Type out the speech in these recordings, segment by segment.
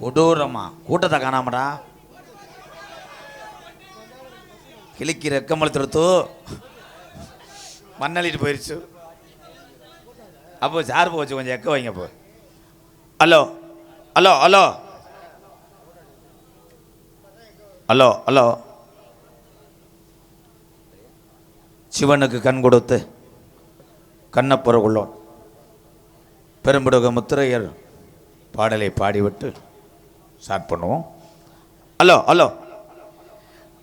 கொடூரமா? கூட்டத்தை காணாமடா? கிளிக்கு ரெக்கமல் திருத்து மண்ணளிட்டு போயிடுச்சு அப்போ சார் போச்சு கொஞ்சம் எக்க வைங்க அப்போ. Hello hello hello. Hello hello. சிவனுக்கு கண் கொடுத்து கண்ணப்புறகுள்ளோன். பெரும்படுக முத்திரையர் பாடலை பாடிவிட்டு ஸ்டார்ட் பண்ணுவோம். ஹலோ ஹலோ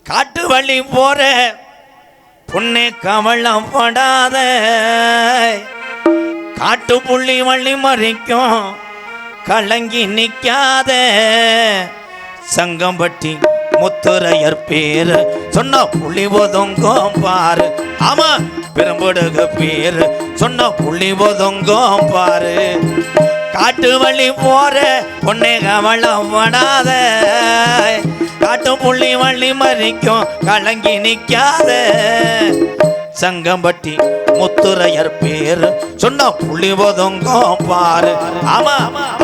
காட்டு வழி போற புண்ணே கவலம் படாத. காட்டு புள்ளி வழி மறைக்கும் கலங்கி நிக்காத. சங்கம்பட்டி முத்துரையர் பேரு. சொன்ன புள்ளி ஒதுங்கும் பாரு. ஆமா பெரும்படுக பேரு. சொன்ன புள்ளி ஒதுங்கும் பாரு. காட்டு வழி போற பொண்ணே கவலம் படாத காட்டு புள்ளி வள்ளி மறிக்கும் கலங்கி நிக்காத. சங்கம்பட்டி முத்துரையர் பேரு சொன்ன புள்ளி ஒதுங்கும் பாரு. ஆமா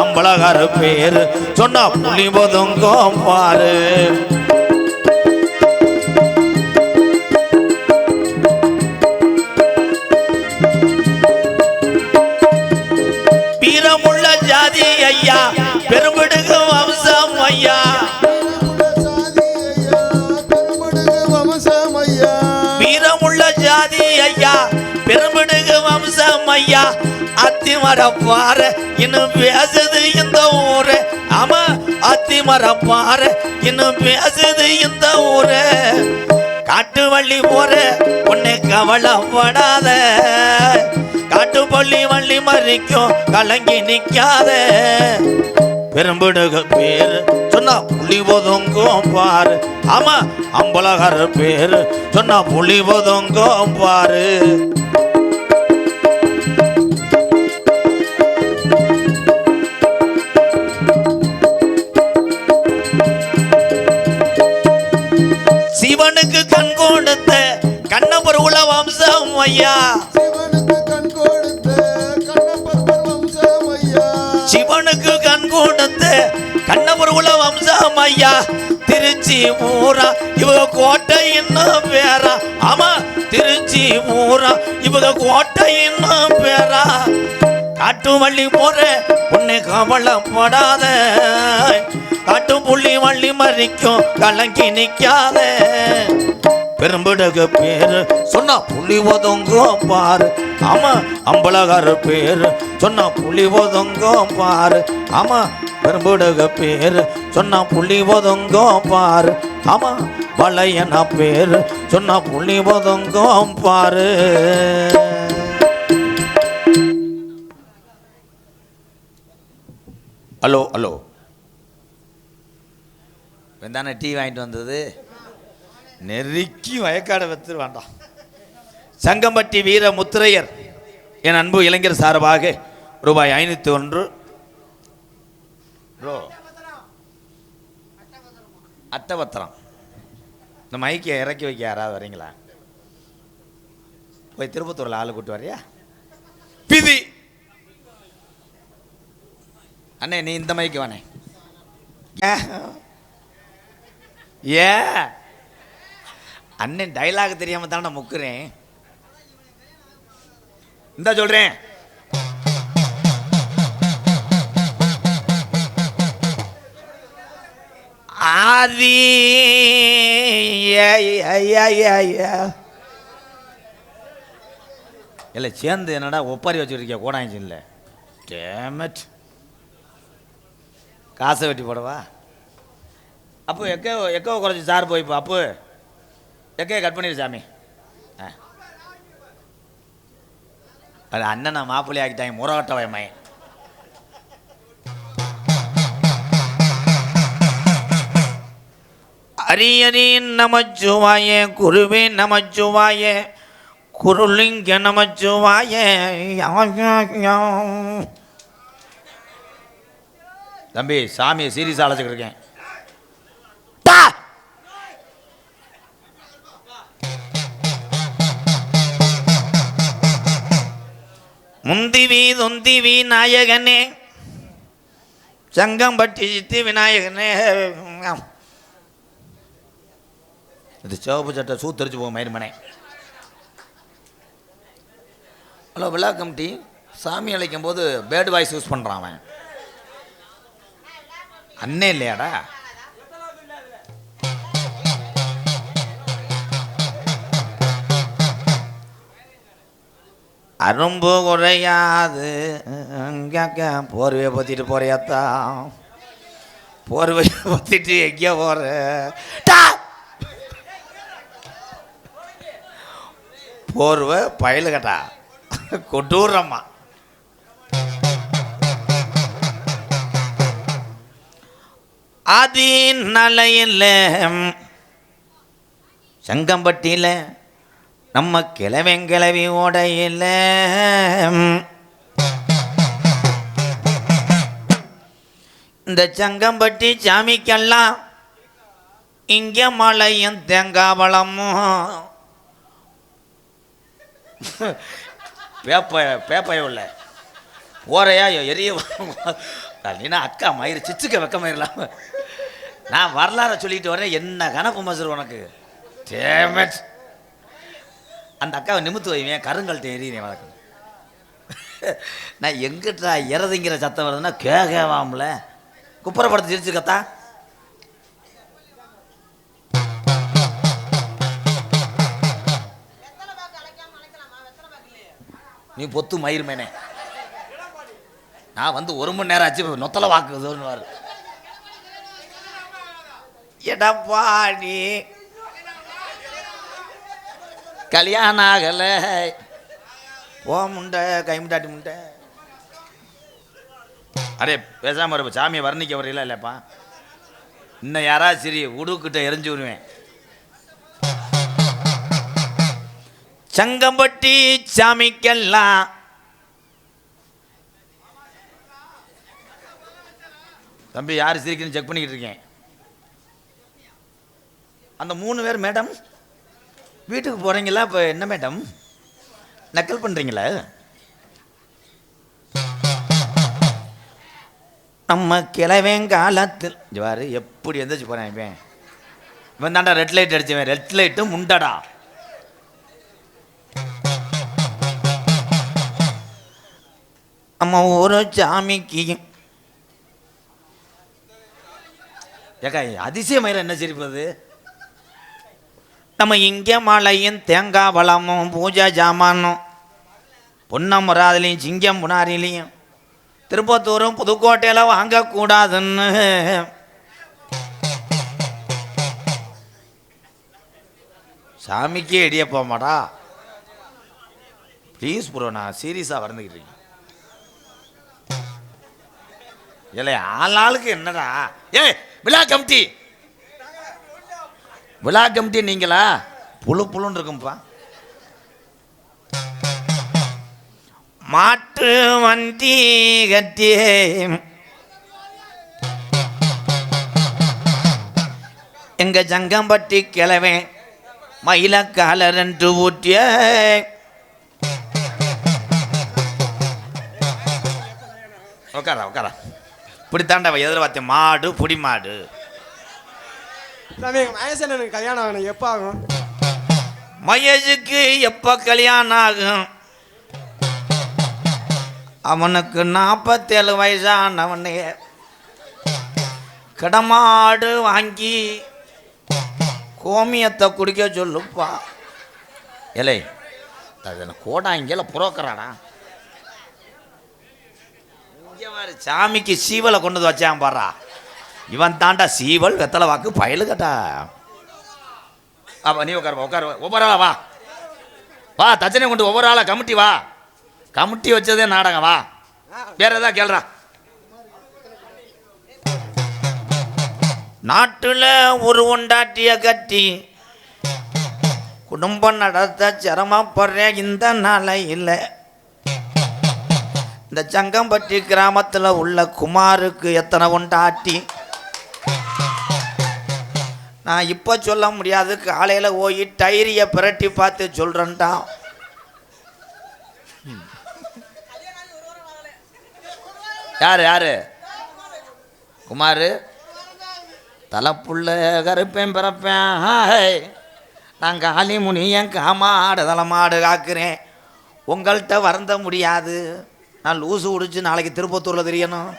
அம்பலகார பேரு சொன்ன புள்ளி ஒதுங்கும் பாரு. அத்திமர இன்னும் பேசுது இந்த ஊரு. ஆமா அத்திமர பாரு இன்னும் பேசுது இந்த ஊரு. காட்டு வள்ளி போற உன்னை கவலைப்படாத காட்டு பள்ளி வள்ளி மறிக்கும் கலங்கி நிக்காத. பெரும்பிடுக பேரு சொன்னா புலி ஒதுங்கும் பாரு. ஆமா அம்பலகர பேரு சொன்னா புலி ஒதுங்கும் பாரு. வம்சம் ஐயா சிவனுக்கு கண் கொடுத்த கண்ணபுர உல வம்சம் ஐயா திருச்சி ஊரா இவங்க கோட்டை இன்னும் பேரா. ஆமா திருச்சி ஊரா இவங்க கோட்டை இன்னும் பேரா. காட்டு வள்ளி போற உன்னை கவலைப்படாத. காட்டு புள்ளி வள்ளி மறிக்கும் கலங்கி நிக்காத. பெரும்பிடுக பேரு. சொன்னா புலி ஒதுங்கும் பாரு. ஆமா அம்பலகார பேரு. சொன்னா புலி ஒதுங்கும் பாரு. ஆமா பெரும்பிடுக பேரு. சொன்னா புலி ஒதுங்கும் பாரு. ஆமா வளையன பேரு. சொன்னா புலி ஒதுங்கும் பாரு. Hello hello. வெந்தானே டீ வாங்கிட்டு வந்தது? நெருக்கி வயக்காடை வச்சு வேண்டாம். சங்கம்பட்டி வீர முத்திரையர் என் அன்பு இளைஞர் சார்பாக ரூபாய் ஐநூற்றி ஒன்று. ரோ. அட்டபத்திரம். இந்த மைக்கை இறக்கி வைக்க யாராவது வரீங்களா? போய் திருப்பத்தூரில் ஆளு கூட்டு வரியா பிதி. அண்ணே நீ இந்த மைக்கு வானே ஏ? அண்ணன் டைலாக் தெரியாம தானே முக்குறேன். இந்த சொல்றேன். ஆதி இல்லை சேர்ந்து என்னடா ஒப்பாரி வச்சுருக்கிய கோடாஞ்சி இல்லை டேமட் காசை வெட்டி போடவா? அப்போ எக்கோ எக்கோ குறைச்சி சார் போய் அப்போ. எக்கையை கட் பண்ணிடு சாமி. ஆ. அது அண்ணனை மாப்பிள்ளை ஆக்கிட்டாங்க முறகட்ட வயமாயன் அரியரின் நமச்சுவாயே குருவே நமச்சுவாயே குருலிங்க நமச்சுவாயே தம்பி சாமியை சீரியஸாக அழைச்சிக்கிட்டு இருக்கேன். முந்திவி தொந்திவி நாயகனே. சங்கம்பட்டி சித்தி விநாயகனே. இது சிவப்பு சட்டை சூத்தரிச்சு போகும் மயிர்மனை ஹலோ விழா கமிட்டி சாமி அழைக்கும் போது பேர்டு வாய்ஸ் யூஸ் பண்ணுறான் அவன். அண்ணே இல்லையாடா? அரும்பு குறையாது. அங்க போர்வையை பற்றிட்டு போறியாத்தா? போர்வையை பற்றிட்டு எங்கே போகிற போர்வை பயலுகட்டா. கொட்டூரம்மா அதின் நலையில் செங்கம்பட்டியில் நம்ம கிழவெங்கிழவி கிளவி ஓடையில். இந்த சங்கம்பட்டி சாமிக்கெல்லாம் இங்கே மலையும் தேங்காவளமும் பேப்ப பேப்பைய உள்ள. போறையா எரிய அப்படின்னா அக்கா மயிறு சிச்சுக்க வெக்க மயிரலாம். நான் வரலாற சொல்லிட்டு வரேன். என்ன கணக்கு மசர் உனக்கு? டேமேட் அந்த அக்காவை நிமித்து வைவேன் கருங்கள்கிட்ட எறியேன் வழக்கம் நான் எங்கிட்ட இறதுங்கிற சத்தம் வருதுன்னா கேகவாம்ல குப்புற படத்தை சிரிச்சு கத்தா நீ பொத்து மயிர் மேனே நான் வந்து ஒரு மணி நேரம் ஆச்சு நொத்தலை வாக்குதுன்னு நீ கல்யாணம் ஆகலை போ முண்டை கை முண்டாட்டி முண்டை. அடே பேசாம இருப்ப சாமியை வர்ணிக்க வரையில இல்லைப்பா. இன்னும் யாராவது சரி உடுக்கிட்ட எரிஞ்சு விடுவேன். சங்கம்பட்டி சாமிக்கெல்லாம் தம்பி யார் சிரிக்கணும் செக் பண்ணிக்கிட்டு இருக்கேன். அந்த மூணு பேர் மேடம் வீட்டுக்கு போகிறீங்களா இப்போ என்ன மேடம் நக்கல் பண்ணுறீங்களா நம்ம கிளவேன் காலத்தில் ஜாரு எப்படி எந்திரிச்சு போகிறேன் இவன். இவன் தாண்டா ரெட் லைட் அடிச்சவன். ரெட் லைட்டும் முண்டடா. நம்ம ஊரு சாமிக்கு ஏக்கா அதிசயமயிரம் என்ன சிரிப்பது நம்ம இங்கே மலையும் தேங்காய் பழமும் பூஜை ஜாமானும் பொன்னமுறாதுலேயும் சிங்கம் புனாரிலையும் திருப்பத்தூரும் புதுக்கோட்டையில் வாங்கக்கூடாதுன்னு. சாமிக்கே இடியப்போமாடா ப்ளீஸ் ப்ரோ நான் சீரியஸாக வரந்துக்கிட்டு இல்லை ஆள் ஆளுக்கு என்னடா? ஏய் விழா கமிட்டி. விழா கமிட்டி நீங்களா? புழு புழுன்னு இருக்கும்ப்பா மாட்டு வண்டி கட்டி எங்க ஜங்கம்பட்டி கிழவன் மயிலக்கால ரெண்டு ஊட்டிய உட்காரா உட்காரா இப்படி தாண்டா எதிர்பார்த்தேன். மாடு புடி மாடு சாமி எங்கள் மகேசனுக்கு கல்யாணம் ஆகணும். எப்போ ஆகும்? மகேஷுக்கு எப்போ கல்யாணம் ஆகும்? அவனுக்கு நாற்பத்தேழு வயசானவனே. கடமாடு வாங்கி கோமியத்தை குடிக்க சொல்லுப்பா. ஏலே அது கோடா இங்கேல புரோக்கராடா? சாமிக்கு சீவலை கொண்டு வந்து வச்சான் பாரா. இவன் தாண்டா சீவல் வெத்தலை வாக்கு பயலு கட்டா. அப்ப நீ உட்காரு உட்காரு. ஒவ்வொரு ஆளா வா. வா தச்சனை கொண்டு ஒவ்வொரு ஆளா கமிட்டி வா. கமிட்டி வச்சதே நாடகம் வா. வேற ஏதாவது கேள்றா நாட்டுல ஒரு உண்டாட்டிய கட்டி குடும்பம் நடத்த சிரமப்படுற இந்த நாளையில். இந்த சங்கம்பட்டி கிராமத்தில் உள்ள குமாருக்கு எத்தனை உண்டாட்டி? நான் இப்போ சொல்ல முடியாது. காலையில் போய் டைரியை பிரட்டி பார்த்து சொல்கிறேன்ட்டான் யார் யார்? குமார்? தலைப்புள்ள கருப்பேன் பிறப்பேன். ஹாய். நான் காளி முனியன் காமாடு தலைமாடு காக்குறேன். உங்கள்கிட்ட வறந்த முடியாது. நான் லூசு உடிச்சு நாளைக்கு திருப்பத்தூரில் தெரியணும்.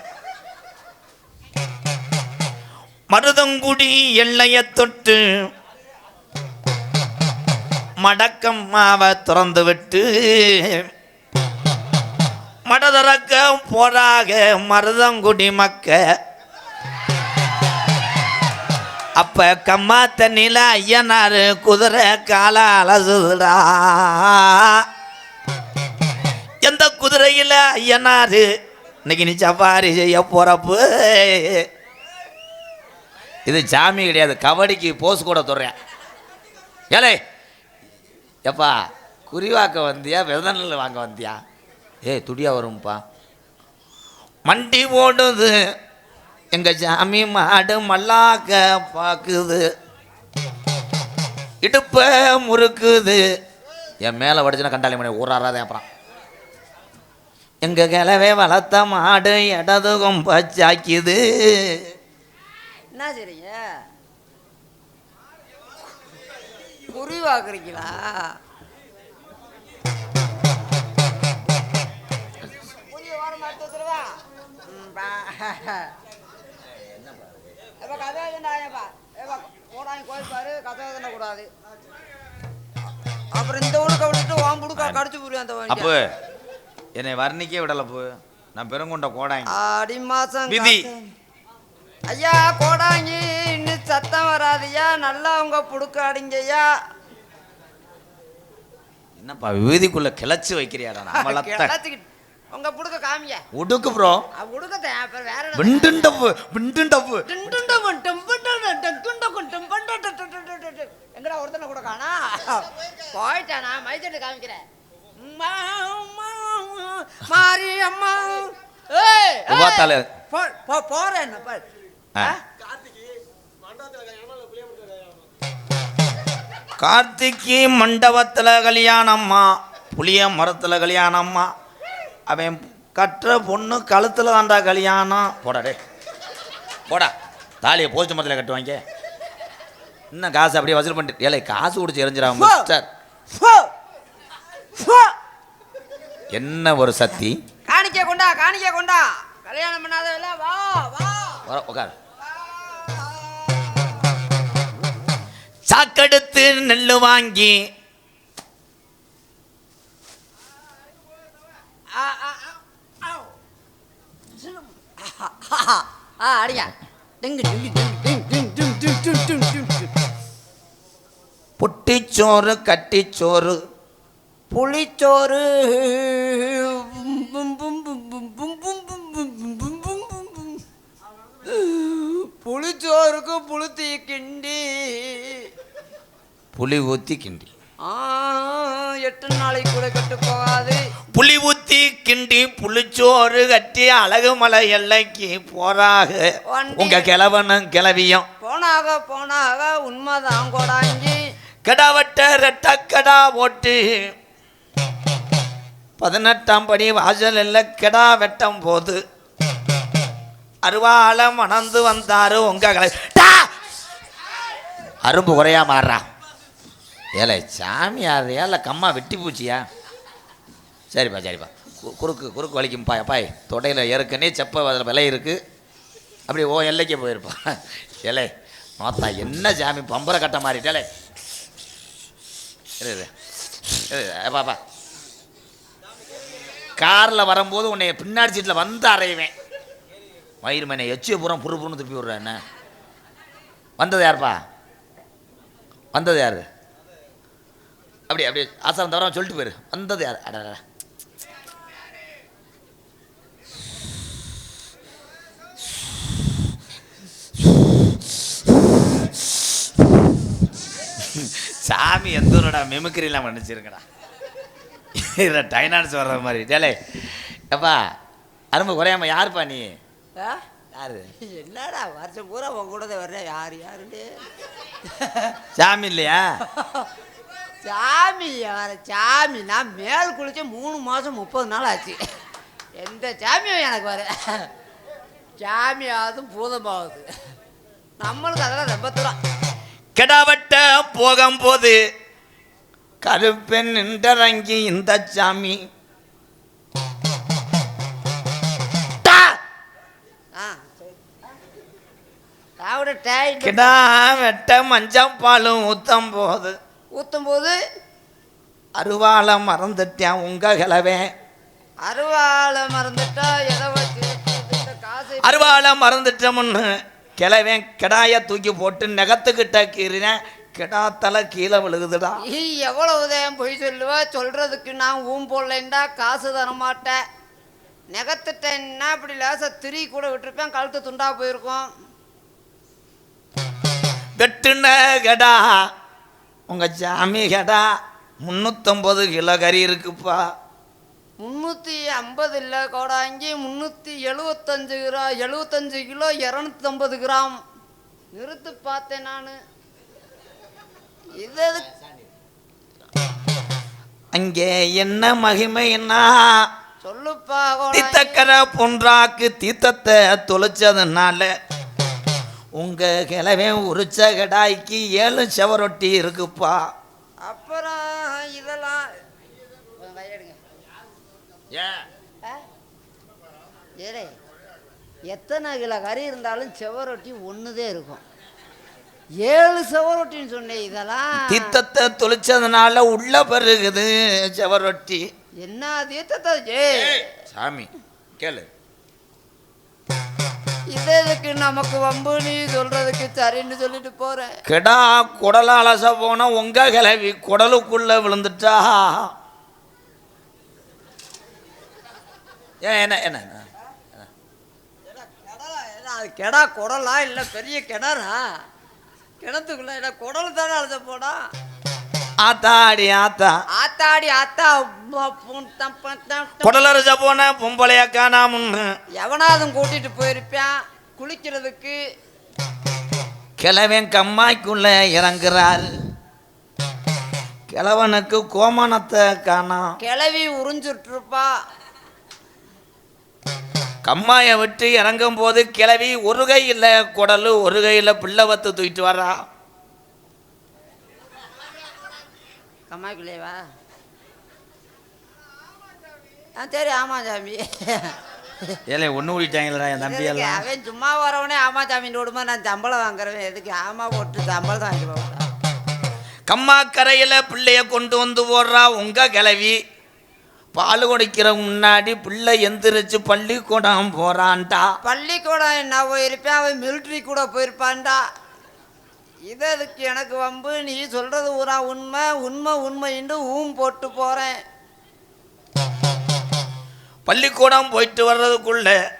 மருதங்குடி எல்லையை தொட்டு மடக்கம் மாவை திறந்து விட்டு மடதறக்க போறாக மருதங்குடி மக்க. அப்ப கம்மா தண்ணில ஐயனாரு குதிரை கால அலசுதுடா எந்த குதிரையில ஐயனாரு இன்னைக்கு நீ சவாரி செய்ய போறப்பு. இது சாமி கிடையாது. கபடிக்கு போஸ் கூட தொடறேன். ஏலே எப்பா குறிவாக்க வந்தியா விதநெல் வாங்க வந்தியா? ஏய் துடியா வரும்ப்பா மண்டி ஓடுது எங்கள் சாமி மாடு மல்லாக்க பார்க்குது இடுப்ப முறுக்குது. என் மேலே வடிச்சுனா கண்டாளி மணி ஊறாராதே அப்புறம். எங்க கிளவே வளர்த்த மாடு இடது கொம்பச்சாக்கிது என்ன செய்றீங்க குறிவாக்குறீங்களா புரிய வார கோயில் பாரு கதை எழுதக்கூடாது அப்புறம் இந்த ஊருக்கு விட்டுட்டு ஓம் புடுக்கா கடிச்சு புரியும் அந்த அப்போ என்னை வர்ணிக்கே விடல போ. நான் பெருங்கொண்ட கோடாங்க ஆடி மாசம் விதி. ஐயா கோடாங்கி இன்னும் சத்தம் வராதுயா நல்லா அவங்க புடுக்காடிங்கய்யா என்னப்பா விபூதிக்குள்ள கிளச்சி வைக்கிறியாடா நம்மளத்தை? உங்க புடுக்க காமியா உடுக்கு ப்ரோ உடுக்க அப்புறம் வேற விண்டுண்டப்பு விண்டுண்டப்பு விண்டுண்டப்பு டெம்பண்டன டெங்குண்டக்கும் டெம்பண்டட்ட எங்கடா ஒருத்தனை கூட காணா? போயிட்டானா மைசெட்டு காமிக்கிறேன் மாரியம்மா. ஏய் போறேன் என்ன பாரு ஆ. ஆ? கார்த்திகை மண்டபத்தில் கல்யாணம்மா புளிய மரத்தில் கல்யாணம்மா. அவன் கட்டுற பொண்ணு கழுத்தில் தான்டா கல்யாணம். போடா டே போடா. தாலியை போஸ்ட் மரத்தில் கட்டுவாங்க இன்னும் காசு அப்படியே வசூல் பண்ணிட்டு ஏலே காசு குடிச்சு எரிஞ்சிடாம. சார். என்ன ஒரு சக்தி காணிக்க கொண்டா காணிக்க கொண்டா. கல்யாணம் பண்ணாதவல வா வா. வர உட்கார் சாக்கெடுத்து நெல் வாங்கி பொட்டிச்சோறு கட்டிச்சோறு புளிச்சோறு புளி ஊத்தி கிண்டி. ஆ, எட்டு நாளைக்கு கூட கெட்டு போகாது. புளி ஊத்தி கிண்டி புளிச்சோறு கட்டி அழகு மலை எல்லைக்கு போறாக. உங்க கிழவனும் கிளவியும் போனாக போனாக உண்மைதான் கொடாங்கி. கடாவட்ட ரெட்டக்கடா ஓட்டு பதினெட்டாம் படி வாசல் இல்ல கெடா வெட்டும் போது. அருவாள மணந்து வந்தாரு உங்க கலை! அரும்பு குறையா மாறுறா. ஏலே சாமியார் இல்லை கம்மா வெட்டி பூச்சியா? சரிப்பா சரிப்பா. கு- குறுக்கு குறுக்கு வலிக்கும்பா அப்பாய் தொடையில் ஏற்கனவே செப்ப அதில் விலை இருக்குது அப்படி ஓ எல்லைக்கே போயிருப்பா. ஏலே மாத்தா என்ன சாமி பம்பரை கட்ட மாறிட்டாலே பாப்பா. காரில் வரும்போது உன்னை பின்னாடி சீட்டில் வந்து அறையுவேன். மயிர் மனை எச்சிய புறம் புரு புருன்னு திருப்பி விட்றேன் என்ன? வந்தது யாருப்பா? வந்தது யாரு? அப்படி அப்படி ஆசாரம் தவிர சொல்லிட்டு போயிரு. வந்தது யார்? அட அட. சாமி எந்த ஊரோட? மெமிக்ரிலாம் பண்ணிச்சிருங்கடா இதில் டைனான்ஸ் வர்ற மாதிரி. டேலே எப்பா அரும்பு குறையாம யாருப்பா நீ? யாரு? என்னடா வருஷம் பூரா உன் கூட வர்றேன். யார் யாருன்னு? சாமி இல்லையா? சாமி வர சாமி நான் மேல் குளிச்சு மூணு மாதம் முப்பது நாள் ஆச்சு. எந்த சாமியும் எனக்கு வர ஜாமியாவது பூதமாகுது நம்மளுக்கு அதெல்லாம் ரொம்ப தூரம். கெடாவட்ட போகும்போது கருப்பெண் நின்றறங்கி இந்த சாமி. கிடா வெட்ட மஞ்சள் பாலும் ஊத்தம் போது ஊற்றும் போது அருவாள மறந்துட்டேன் உங்க கிளவே அருவாளை மறந்துட்டா எதை வச்சு காசு? அருவாள மறந்துட்டோம்னு கிளவே கிடாய தூக்கி போட்டு நெகத்துக்கிட்ட கீறினேன் கிடா தலை கீழே விழுகுதுடா. நீ எவ்வளவு தான் பொய் சொல்லுவ? சொல்றதுக்கு நான் ஊம் போடலைண்டா காசு தர மாட்டேன். நெகத்துட்டேன்னா இப்படி லேசா திரி கூட விட்டுருப்பேன் கழுத்து துண்டா போயிருக்கும். வெட்டுன கடா உங்க சாமி கடா முன்னூத்தொம்பது கிலோ கறி இருக்குப்பா. முந்நூற்றி ஐம்பது இல்லை கோடாங்கி முந்நூற்றி எழுபத்தஞ்சு கிரா எழுபத்தஞ்சு கிலோ இரநூத்தம்பது கிராம். நிறுத்து பார்த்தேன் நான். இது அங்கே என்ன மகிமைன்னா சொல்லுப்பா தீத்தக்கரை பொன்றாக்கு தீத்தத்தை தொலைச்சதுனால உங்க கிழவே உரிச்ச கடாய்க்கு ஏழு செவரொட்டி இருக்குப்பா. அப்புறம் இதெல்லாம்? ஏடே எத்தனை கிலோ கறி இருந்தாலும் செவரொட்டி ஒன்றுதே இருக்கும். ஏழு செவரொட்டின்னு சொன்னேன் இதெல்லாம் தீத்தத்தை தொலைச்சதுனால உள்ள பெருகுது செவரொட்டி. என்ன தீர்த்தத்தை ஏ சாமி கேளு. இது எதுக்கு நமக்கு வம்பு நீ சொல்றதுக்கு சரின்னு சொல்லிட்டு போறேன். கிடா குடல அலச போன உங்க கிளவி குடலுக்குள்ள விழுந்துட்டா. ஏன் என்ன என்ன? அது கெடா குடலா இல்லை பெரிய கிணறா? கிணத்துக்குள்ள என்ன குடல் தானே அழுத போடா ஆத்தாடி ஆத்தா. ஆத்தாடி ஆத்தா. குடலரச போன பொம்பளைய காணாமன்னு எவனாதும் கூட்டிட்டு போயிருப்பான்? குளிக்கிறதுக்கு கிழவன் கம்மாய்க்குள்ள இறங்குறாரு. கிழவனுக்கு கோமணத்தை காணோம். கிளவி உறிஞ்சிட்டு இருப்பா கம்மாயை விட்டு இறங்கும் போது கிழவி ஒரு கையில் குடலு ஒரு கையில் பிள்ளை வத்து தூக்கிட்டு வரா கம்மாய்க்குள்ளேவா? ஆ சரி ஆமா சாமி. ஏலே ஒன்று ஊடிட்டாங்களா என் தம்பி? எல்லாம். அவன் சும்மா வரவனே ஆமா சாமின்னு விடுமா நான் சம்பளம் வாங்குறவன். எதுக்கு? ஆமா போட்டு சம்பளம் வாங்கி போட்டா கம்மா கரையில் பிள்ளைய கொண்டு வந்து போடுறா உங்க கிளவி. பால் குடிக்கிற முன்னாடி பிள்ளை எந்திரிச்சு பள்ளிக்கூடம் போறான்டா. பள்ளிக்கூடம் என்ன போயிருப்பேன் அவன் மிலிட்ரி கூட போயிருப்பான்டா. இது அதுக்கு எனக்கு வம்பு? நீ சொல்றது ஊரா உண்மை உண்மை உண்மைன்னு ஊம் போட்டு போறேன். பள்ளிக்கூடம் போயிட்டு வர்றதுக்குள்ள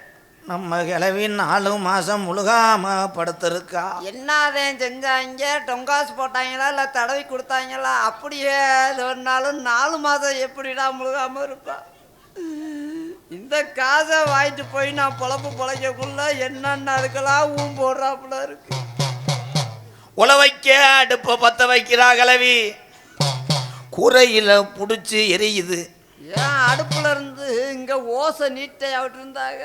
நம்ம கிளவி நாலு மாசம் முழுகாம படுத்திருக்கா என்னதான் செஞ்சாங்க? டொங்காசு போட்டாங்களா? இல்லை தடவி கொடுத்தாங்களா? அப்படியே சொன்னாலும் நாலு மாதம் எப்படிடா முழுகாம இருப்பா? இந்த காசை வாங்கிட்டு போய் நான் பொழப்பு பொழைக்கக்குள்ள என்னென்ன அதுக்கெல்லாம் ஊம் போடுறாப்புல இருக்கு. உழவைக்க அடுப்பை பற்ற வைக்கிறா கிளவி. கூரையில் பிடிச்சி எரியுது. ஏன் அடுப்புல இருந்து இங்க ஓசை நீட்டை விட்டு இருந்தாங்க?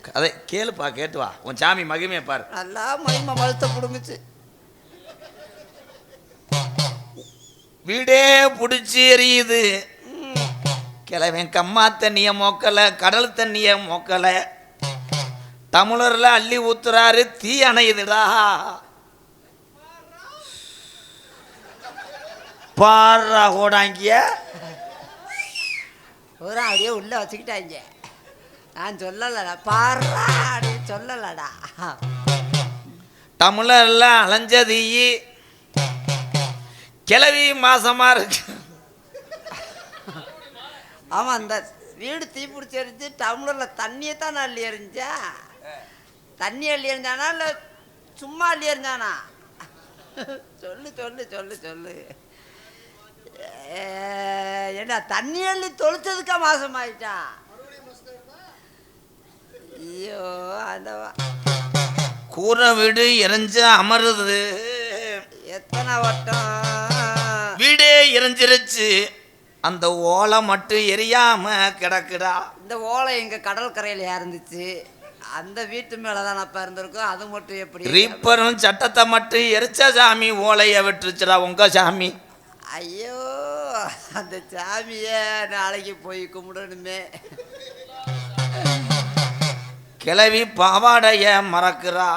கதை கேளுப்பா கேட்டு வா. உன் சாமி மகிமையை பாரு. நல்லா மகிமை மழுத்த பிடுங்குச்சு வீடே பிடிச்சி எரியுது. ம். கிழவன் கம்மா தண்ணியை மோக்கலை கடல் தண்ணியை மோக்கலை. தமிழர்ல அள்ளி ஊத்துறாரு தீ அணையுதுடா. பாடுறா ஓடாங்கிய. பூரா அப்படியே உள்ள வச்சுக்கிட்டாங்க. நான் சொல்லலடா பாடுறா அப்படின்னு சொல்லலடா. தமிழர்ல அலைஞ்ச தீ கிளவி மாசமா இருக்கு. ஆமாம் அந்த வீடு தீ பிடிச்சி எரிஞ்சு டம்ளரில் தண்ணியை தான் அள்ளி எறிஞ்சா? தண்ணி அள்ளி எறிஞ்சானா இல்லை சும்மா அள்ளி எறிஞ்சானா? சொல்லு சொல்லு சொல்லு சொல்லு. ஏண்டா தண்ணி அள்ளி தொளிச்சதுக்கா மாசம் ஆயிட்டா ஐயோ அந்த கூரை வீடு எரிஞ்சு அமருது. எத்தனை வட்டம்? வீடே எரிஞ்சிருச்சு. அந்த ஓலை மட்டும் எரியாம கிடக்குடா. இந்த ஓலை எங்க கடற்கரையில இருந்துச்சு அந்த வீட்டு மேலதானப்பா இருந்திருக்கும் அது மட்டும் எப்படி? ரீப்பரும் சட்டத்தை மட்டும் எரிச்ச சாமி ஓலைய விட்டுருச்சுடா உங்க சாமி. ஐயோ அந்த சாமிய நாளைக்கு போய் கும்பிடணுமே. கிளவி பாவாடைய மறக்கிறா.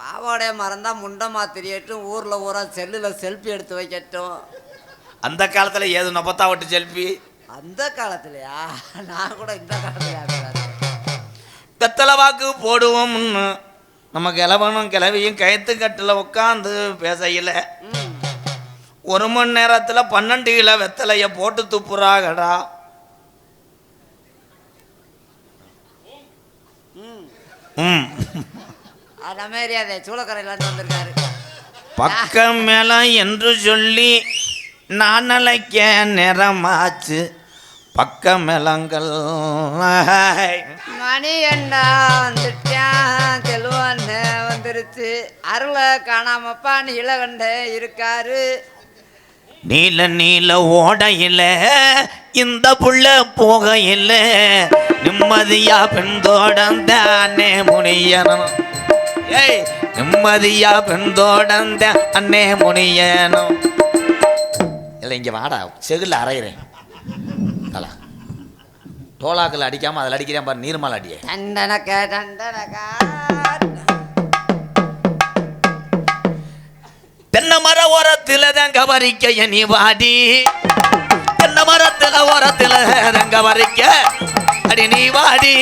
பாவாடைய மறந்தா முண்டமா தெரியட்டும் ஊர்ல ஊரா செல்லுல செல்ஃபி எடுத்து வைக்கட்டும். அந்த காலத்துல ஏது நொப்பத்தா விட்டு செல்ஃபி? அந்த காலத்துலயா? நான் கூட இந்த காலத்துலயா பேசுறேன். வெத்தலை வாக்கு போடுவோம்னு. நம்ம கிளவனும் கிளவியும் கயத்து கட்டில் உட்காந்து பேசையில். ஒரு மணி நேரத்தில் பன்னெண்டு கிலோ வெத்தலைய போட்டு துப்புறாகடா ம். மாதிரி அதை சூளக்கரையிலேருந்து வந்திருக்காரு. பக்கம் மேளம் என்று சொல்லி நான் அழைக்க நேரமாச்சு. பக்க மேளங்கள் மணி அண்ணா வந்துட்டான் செல்வன்னு வந்துருச்சு. அருளை காணாமப்பா நீலகண்ட இருக்காரு. நீல நீல ஓடையில் இந்த புள்ள போகையில் நிம்மதியா பெண்தோடந்தானே முனியனும். ஏய் நிம்மதியா பெண்தோடந்த அண்ணே முனியனும். இல்லை இங்கே வாடா செகுல அரைகிறேன் தலா. டோலாக்கில் அடிக்காம அதில் அடிக்கிறேன் பாரு நீர்மலை அடியே. தண்டனக்கா தண்டனக்கா. தென்னை மர ஓரத்தில் தங்க வரிக்க நீ வாடி. தென்னை மரத்தில் ஓரத்தில் தங்க வரிக்க அடி நீ வாடி.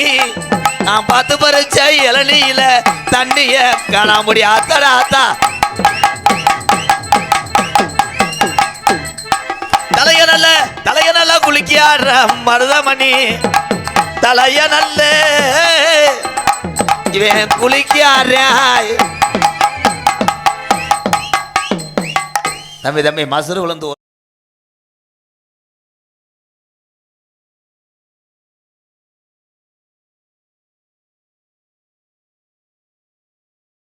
நான் பார்த்து பறிச்ச இளநியில தண்ணிய காண முடியாதடா ஆத்தா. தலைய நல்ல தலைய நல்ல குளிக்கியாடுற மருதமணி. தலைய நல்ல இவன் குளிக்கியாடுறாய் தம்பி தம்பி மசுறு விழுந்து